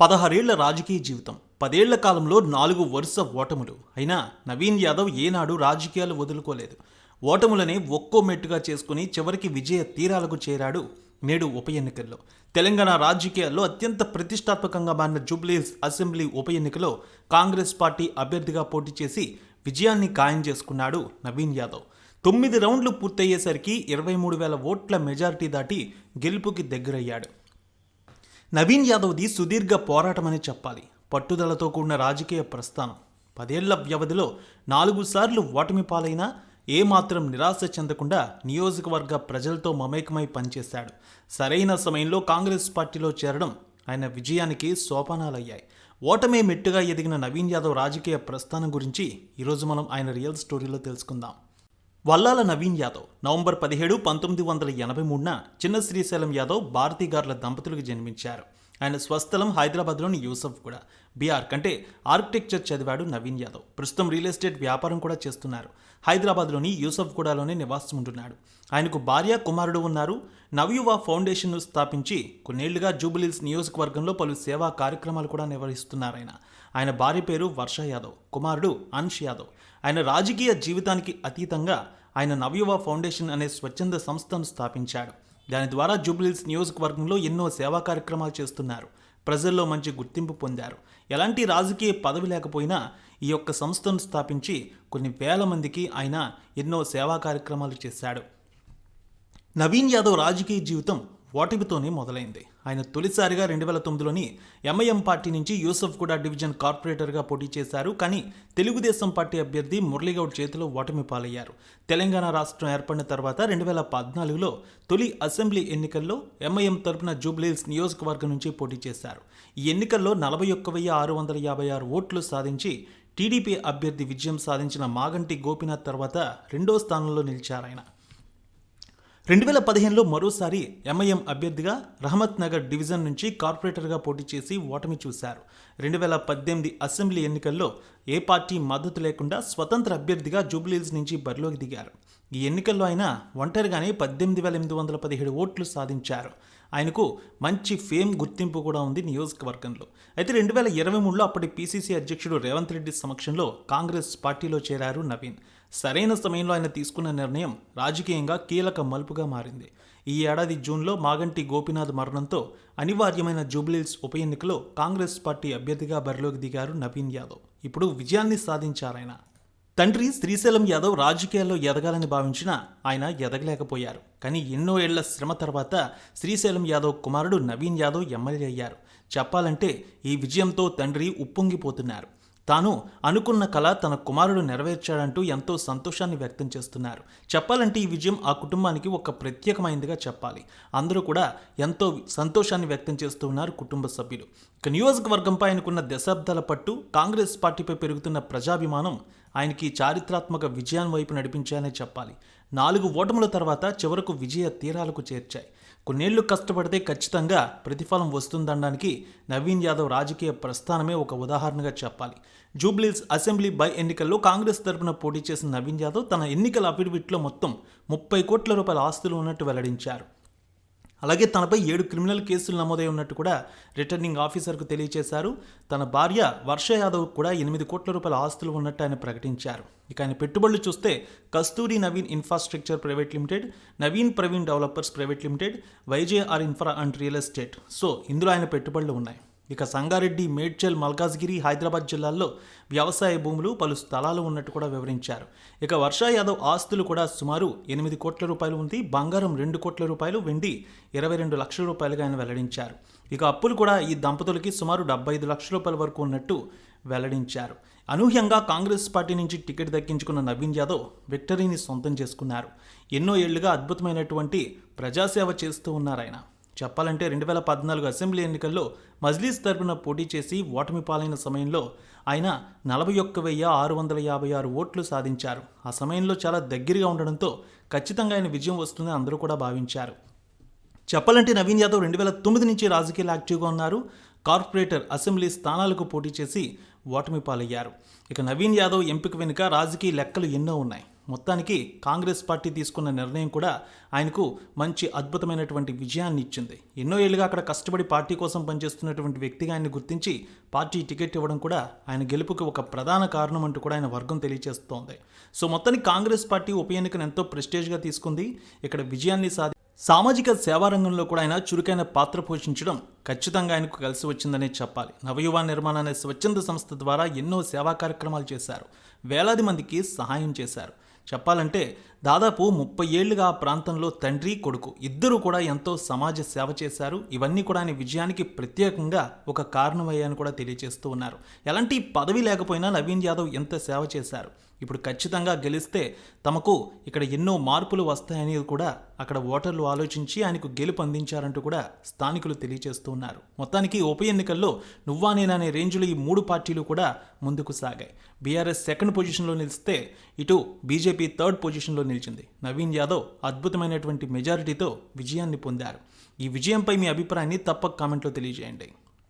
పదహారేళ్ళ రాజకీయ జీవితం. పదేళ్ళ కాలంలో నాలుగు వరుస ఓటములు. అయినా నవీన్ యాదవ్ ఏనాడు రాజకీయాలు వదులుకోలేదు. ఓటములనే ఒక్కో మెట్టుగా చేసుకుని చివరికి విజయ తీరాలకు చేరాడు నేడు ఉప ఎన్నికల్లో. తెలంగాణ రాజకీయాల్లో అత్యంత ప్రతిష్టాత్మకంగా మారిన జూబ్లీస్ అసెంబ్లీ ఉప ఎన్నికలో కాంగ్రెస్ పార్టీ అభ్యర్థిగా పోటీ చేసి విజయాన్ని ఖాయం చేసుకున్నాడు నవీన్ యాదవ్. తొమ్మిది రౌండ్లు పూర్తయ్యేసరికి ఇరవై మూడు వేల ఓట్ల మెజారిటీ దాటి గెలుపుకి దగ్గరయ్యాడు. నవీన్ యాదవ్ది సుదీర్ఘ పోరాటమని చెప్పాలి. పట్టుదలతో కూడిన రాజకీయ ప్రస్థానం. పదేళ్ళ వ్యవధిలో నాలుగు సార్లు ఓటమి పాలైనా ఏమాత్రం నిరాశ చెందకుండా నియోజకవర్గ ప్రజలతో మమేకమై పనిచేశాడు. సరైన సమయంలో కాంగ్రెస్ పార్టీలో చేరడం ఆయన విజయానికి సోపానాలయ్యాయి. ఓటమే మెట్టుగా ఎదిగిన నవీన్ యాదవ్ రాజకీయ ప్రస్థానం గురించి ఈరోజు మనం ఆయన రియల్ స్టోరీలో తెలుసుకుందాం. వల్లాల నవీన్ యాదవ్ నవంబర్ పదిహేడు పంతొమ్మిది వందల ఎనభై మూడున చిన్న శ్రీశైలం యాదవ్ భారతీ గార్ల దంపతులకు జన్మించారు. ఆయన స్వస్థలం హైదరాబాద్లోని యూసఫ్ కూడా. బీఆర్ కంటే ఆర్కిటెక్చర్ చదివాడు నవీన్ యాదవ్. ప్రస్తుతం రియల్ ఎస్టేట్ వ్యాపారం కూడా చేస్తున్నారు. హైదరాబాద్లోని యూసఫ్ గూడాలోనే నివాసం ఉంటున్నాడు. ఆయనకు భార్య కుమారుడు ఉన్నారు. నవయువ ఫౌండేషన్ను స్థాపించి కొన్నేళ్ళుగా జూబిలీస్ నియోజకవర్గంలో పలు సేవా కార్యక్రమాలు కూడా నిర్వహిస్తున్నారు ఆయన. ఆయన భార్య పేరు వర్ష యాదవ్ కుమారుడు అన్ష్ యాదవ్. ఆయన రాజకీయ జీవితానికి అతీతంగా ఆయన నవయువ ఫౌండేషన్ అనే స్వచ్ఛంద సంస్థను స్థాపించాడు. దాని ద్వారా జూబ్లీస్ నియోజకవర్గంలో ఎన్నో సేవా కార్యక్రమాలు చేస్తున్నారు. ప్రజల్లో మంచి గుర్తింపు పొందారు. ఎలాంటి రాజకీయ పదవి లేకపోయినా ఈ యొక్క సంస్థను స్థాపించి కొన్ని వేల మందికి ఆయన ఎన్నో సేవా కార్యక్రమాలు చేశాడు. నవీన్ యాదవ్ రాజకీయ జీవితం ఓటమితోనే మొదలైంది. ఆయన తొలిసారిగా రెండు వేల తొమ్మిదిలోని ఎంఐఎం పార్టీ నుంచి యూసఫ్ కూడా డివిజన్ కార్పొరేటర్గా పోటీ చేశారు. కానీ తెలుగుదేశం పార్టీ అభ్యర్థి మురళీగౌడ్ చేతిలో ఓటమి పాలయ్యారు. తెలంగాణ రాష్ట్రం ఏర్పడిన తర్వాత రెండు వేల పద్నాలుగులో తొలి అసెంబ్లీ ఎన్నికల్లో ఎంఐఎం తరపున జూబ్లీల్స్ నియోజకవర్గం నుంచి పోటీ చేశారు. ఈ ఎన్నికల్లో నలభై ఒక్క వెయ్యి ఆరు వందల యాభై ఆరు ఓట్లు సాధించి టీడీపీ అభ్యర్థి విజయం సాధించిన మాగంటి గోపీనాథ్ తర్వాత రెండో స్థానంలో నిలిచారు ఆయన. రెండు వేల పదిహేనులో మరోసారి ఎంఐఎం అభ్యర్థిగా రహమత్ నగర్ డివిజన్ నుంచి కార్పొరేటర్గా పోటీ చేసి ఓటమి చూశారు. రెండు వేల పద్దెనిమిది అసెంబ్లీ ఎన్నికల్లో ఏ పార్టీ మద్దతు లేకుండా స్వతంత్ర అభ్యర్థిగా జూబ్లీల్స్ నుంచి బరిలోకి దిగారు. ఈ ఎన్నికల్లో ఆయన ఒంటరిగానే పద్దెనిమిది వేల ఎనిమిది వందల పదిహేడు ఓట్లు సాధించారు. ఆయనకు మంచి ఫేమ్ గుర్తింపు కూడా ఉంది నియోజకవర్గంలో. అయితే రెండు వేల ఇరవై మూడులో అప్పటి పీసీసీ అధ్యక్షుడు రేవంత్ రెడ్డి సమక్షంలో కాంగ్రెస్ పార్టీలో చేరారు నవీన్. సరైన సమయంలో ఆయన తీసుకున్న నిర్ణయం రాజకీయంగా కీలక మలుపుగా మారింది. ఈ ఏడాది జూన్లో మాగంటి గోపీనాథ్ మరణంతో అనివార్యమైన జూబ్లీల్స్ ఉప ఎన్నికలో కాంగ్రెస్ పార్టీ అభ్యర్థిగా బరిలోకి దిగారు నవీన్ యాదవ్. ఇప్పుడు విజయాన్ని సాధించారాయన తండ్రి శ్రీశైలం యాదవ్ రాజకీయాల్లో ఎదగాలని భావించిన ఆయన ఎదగలేకపోయారు. కానీ ఎన్నో ఏళ్ళ శ్రమ తర్వాత శ్రీశైలం యాదవ్ కుమారుడు నవీన్ యాదవ్ ఎమ్మెల్యే అయ్యారు. చెప్పాలంటే ఈ విజయంతో తండ్రి ఉప్పొంగిపోతున్నారు. తాను అనుకున్న కళ తన కుమారుడు నెరవేర్చాడంటూ ఎంతో సంతోషాన్ని వ్యక్తం చేస్తున్నారు. చెప్పాలంటే ఈ విజయం ఆ కుటుంబానికి ఒక ప్రత్యేకమైనదిగా చెప్పాలి. అందరూ కూడా ఎంతో సంతోషాన్ని వ్యక్తం చేస్తూ ఉన్నారు కుటుంబ సభ్యులు. ఇక నియోజకవర్గంపై ఆయనకున్న దశాబ్దాల పట్టు కాంగ్రెస్ పార్టీపై పెరుగుతున్న ప్రజాభిమానం ఆయనకి చారిత్రాత్మక విజయాన్ని వైపు నడిపించాయనే చెప్పాలి. నాలుగు ఓటముల తర్వాత చివరకు విజయ తీరాలకు చేర్చాయి. కొన్నేళ్ళు కష్టపడితే ఖచ్చితంగా ప్రతిఫలం వస్తుందనడానికి నవీన్ యాదవ్ రాజకీయ ప్రస్థానమే ఒక ఉదాహరణగా చెప్పాలి. జూబ్లీస్ అసెంబ్లీ బై ఎన్నికల్లో కాంగ్రెస్ తరపున పోటీ చేసిన నవీన్ యాదవ్ తన ఎన్నికల అఫిడవిట్లో మొత్తం ముప్పై కోట్ల రూపాయల ఆస్తులు ఉన్నట్టు వెల్లడించారు. అలాగే తనపై ఏడు క్రిమినల్ కేసులు నమోదై ఉన్నట్టు కూడా రిటర్నింగ్ ఆఫీసర్కు తెలియజేశారు తన భార్య వర్ష యాదవ్ కూడా ఎనిమిది కోట్ల రూపాయల ఆస్తులు ఉన్నట్టు ఆయన ప్రకటించారు. ఇక ఆయన పెట్టుబడులు చూస్తే Kasturi Naveen infrastructure private limited Naveen Praveen developers private limited YJR infra and real estate. So ఇందులో ఆయన పెట్టుబడులు ఉన్నాయి. ఇక సంగారెడ్డి మేడ్చల్ మల్కాజ్గిరి హైదరాబాద్ జిల్లాల్లో వ్యవసాయ భూములు పలు స్థలాలు ఉన్నట్టు కూడా వివరించారు. ఇక వర్ష యాదవ్ ఆస్తులు కూడా సుమారు ఎనిమిది కోట్ల రూపాయలు ఉంది. బంగారం రెండు కోట్ల రూపాయలు వెండి ఇరవై రెండు లక్షల రూపాయలుగా ఆయన వెల్లడించారు. ఇక అప్పులు కూడా ఈ దంపతులకి సుమారు డెబ్బై ఐదు లక్షల రూపాయల వరకు ఉన్నట్టు వెల్లడించారు. అనూహ్యంగా కాంగ్రెస్ పార్టీ నుంచి టికెట్ దక్కించుకున్న నవీన్ యాదవ్ విక్టరీని సొంతం చేసుకున్నారు. ఎన్నో ఏళ్ళుగా అద్భుతమైనటువంటి ప్రజాసేవ చేస్తూ ఉన్నారు ఆయన. చెప్పాలంటే రెండు వేల పద్నాలుగు అసెంబ్లీ ఎన్నికల్లో మజ్లీస్ తరపున పోటీ చేసి ఓటమి పాలైన సమయంలో ఆయన నలభై ఒక్క వెయ్యి ఆరు వందల యాభై ఆరు ఓట్లు సాధించారు. ఆ సమయంలో చాలా దగ్గరగా ఉండడంతో ఖచ్చితంగా ఆయన విజయం వస్తుందని అందరూ కూడా భావించారు. చెప్పాలంటే నవీన్ యాదవ్ రెండు వేల తొమ్మిది నుంచి రాజకీయాలు యాక్టివ్గా ఉన్నారు. కార్పొరేటర్ అసెంబ్లీ స్థానాలకు పోటీ చేసి ఓటమి పాలయ్యారు. ఇక నవీన్ యాదవ్ ఎంపిక వెనుక రాజకీయ లెక్కలు ఎన్నో ఉన్నాయి. మొత్తానికి కాంగ్రెస్ పార్టీ తీసుకున్న నిర్ణయం కూడా ఆయనకు మంచి అద్భుతమైనటువంటి విజయాన్ని ఇచ్చింది. ఎన్నో ఏళ్ళుగా అక్కడ కష్టపడి పార్టీ కోసం పనిచేస్తున్నటువంటి వ్యక్తిగా ఆయన్ని గుర్తించి పార్టీ టికెట్ ఇవ్వడం కూడా ఆయన గెలుపుకి ఒక ప్రధాన కారణం అంటూ కూడా ఆయన వర్గం తెలియజేస్తోంది సో మొత్తానికి కాంగ్రెస్ పార్టీ ఉప ఎన్నికను ఎంతో ప్రెస్టేజ్గా తీసుకుంది. ఇక్కడ విజయాన్ని సాధి సామాజిక సేవా రంగంలో కూడా ఆయన చురుకైన పాత్ర పోషించడం ఖచ్చితంగా ఆయనకు కలిసి వచ్చిందనే చెప్పాలి. నవయువ నిర్మాణ అనే స్వచ్ఛంద సంస్థ ద్వారా ఎన్నో సేవా కార్యక్రమాలు చేశారు. వేలాది మందికి సహాయం చేశారు. చెప్పాలంటే దాదాపు ముప్పై ఏళ్ళుగా ఆ ప్రాంతంలో తండ్రి కొడుకు ఇద్దరు కూడా ఎంతో సమాజ సేవ చేశారు. ఇవన్నీ కూడా ఆయన విజయానికి ప్రత్యేకంగా ఒక కారణమయ్యాయని కూడా తెలియజేస్తూ ఉన్నారు. ఎలాంటి పదవి లేకపోయినా నవీన్ యాదవ్ ఎంత సేవ చేశారు? ఇప్పుడు ఖచ్చితంగా గెలిస్తే తమకు ఇక్కడ ఎన్నో మార్పులు వస్తాయని కూడా అక్కడ ఓటర్లు ఆలోచించి ఆయనకు గెలుపు అందించారంటూ కూడా స్థానికులు తెలియజేస్తూ ఉన్నారు. మొత్తానికి ఉప ఎన్నికల్లో నువ్వా నేననే రేంజ్లో ఈ మూడు పార్టీలు కూడా ముందుకు సాగాయి. బీఆర్ఎస్ సెకండ్ పొజిషన్లో నిలిస్తే ఇటు బీజేపీ థర్డ్ పొజిషన్లో నిలిచింది. నవీన్ యాదవ్ అద్భుతమైనటువంటి మెజారిటీతో విజయాన్ని పొందారు. ఈ విజయంపై మీ అభిప్రాయాన్ని తప్పక కామెంట్లో తెలియజేయండి.